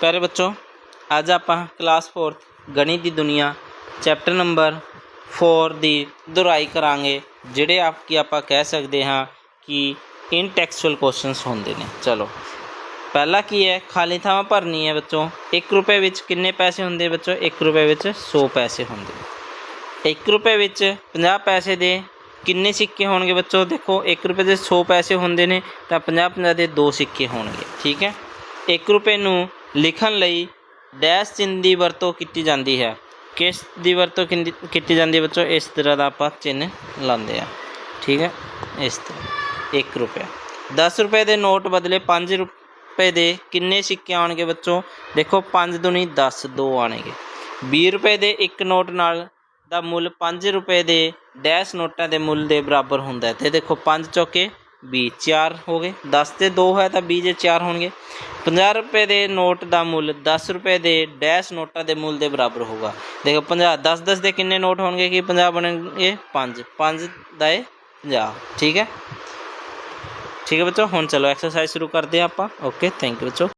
ਪਿਆਰੇ ਬੱਚੋ, ਅੱਜ ਆਪਾਂ ਕਲਾਸ 4 ਗਣਿਤ ਦੀ ਦੁਨੀਆ ਚੈਪਟਰ ਨੰਬਰ 4 ਦੀ ਦੁਹਰਾਈ ਕਰਾਂਗੇ, ਜਿਹੜੇ ਆਪ ਕੀ ਆਪਾਂ ਕਹਿ ਸਕਦੇ ਹਾਂ ਕਿ ਇਨ ਟੈਕਸਚੁਅਲ ਕੁਐਸਚਨਸ ਹੁੰਦੇ ਨੇ। ਚਲੋ, ਪਹਿਲਾ ਕੀ ਹੈ? ਖਾਲੀ ਥਾਵਾਂ ਭਰਨੀ ਹੈ ਬੱਚੋ। 1 ਰੁਪਏ ਵਿੱਚ ਕਿੰਨੇ ਪੈਸੇ ਹੁੰਦੇ ਬੱਚੋ? 1 ਰੁਪਏ ਵਿੱਚ 100 ਪੈਸੇ ਹੁੰਦੇ ਨੇ। 1 ਰੁਪਏ ਵਿੱਚ 50 ਪੈਸੇ ਦੇ ਕਿੰਨੇ ਸਿੱਕੇ ਹੋਣਗੇ ਬੱਚੋ? ਦੇਖੋ 1 ਰੁਪਏ ਦੇ 100 ਪੈਸੇ ਹੁੰਦੇ ਨੇ, ਤਾਂ 50 50 ਦੇ ਦੋ ਸਿੱਕੇ ਹੋਣਗੇ, ਠੀਕ ਹੈ? 1 ਰੁਪਏ ਨੂੰ ਲਿਖਣ ਲਈ ਡੈਸ਼ ਚਿੰਨ੍ਹ ਦੀ ਵਰਤੋਂ ਕੀਤੀ ਜਾਂਦੀ ਹੈ। ਕਿਸ ਦੀ ਵਰਤੋਂ ਕਿੰਦੀ- ਕੀਤੀ ਜਾਂਦੀ ਹੈ ਬੱਚੋ? ਇਸ ਤਰ੍ਹਾਂ ਦਾ ਆਪਾਂ ਚਿੰਨ੍ਹ ਲਾਉਂਦੇ ਆ ਠੀਕ ਹੈ? ਇਸ ਤਰ੍ਹਾਂ। 1 ਰੁਪਏ 10 ਰੁਪਏ ਦੇ ਨੋਟ ਬਦਲੇ 5 ਰੁਪਏ ਦੇ ਕਿੰਨੇ ਸਿੱਕੇ ਆਉਣਗੇ ਬੱਚੋ? ਦੇਖੋ 5 ਦੁਨੀ 10 ਦੋ ਆਣਗੇ 20 ਰੁਪਏ ਦੇ ਇੱਕ ਨੋਟ ਨਾਲ ਦਾ ਮੁੱਲ 5 ਰੁਪਏ ਦੇ ਡੈਸ਼ ਨੋਟਾਂ ਦੇ ਮੁੱਲ ਦੇ ਬਰਾਬਰ ਹੁੰਦਾ ਹੈ। ਤੇ ਦੇਖੋ 5 ਚੌਕੇ 20 4 ਹੋ ਗਏ। 10 ਤੇ 2 ਹੈ ਤਾਂ 20 ਜੇ 4 ਹੋਣਗੇ। 50 ਰੁਪਏ ਦੇ ਨੋਟ ਦਾ ਮੁੱਲ 10 ਰੁਪਏ ਦੇ ਡੈਸ਼ ਨੋਟਾਂ ਦੇ ਮੁੱਲ ਦੇ ਬਰਾਬਰ ਹੋਗਾ ਦੇਖੋ 50 10 10 ਦੇ ਕਿੰਨੇ ਨੋਟ ਹੋਣਗੇ? ਕਿ 50 ਬਣਨਗੇ? 5 5 ਦਾ ਇਹ 50 ਠੀਕ ਹੈ? ਠੀਕ ਹੈ ਬੱਚੋ, ਹੁਣ ਚਲੋ ਐਕਸਰਸਾਈਜ਼ ਸ਼ੁਰੂ ਕਰਦੇ ਹਾਂ ਆਪਾਂ। ਓਕੇ ਥੈਂਕ ਯੂ ਬੱਚੋ।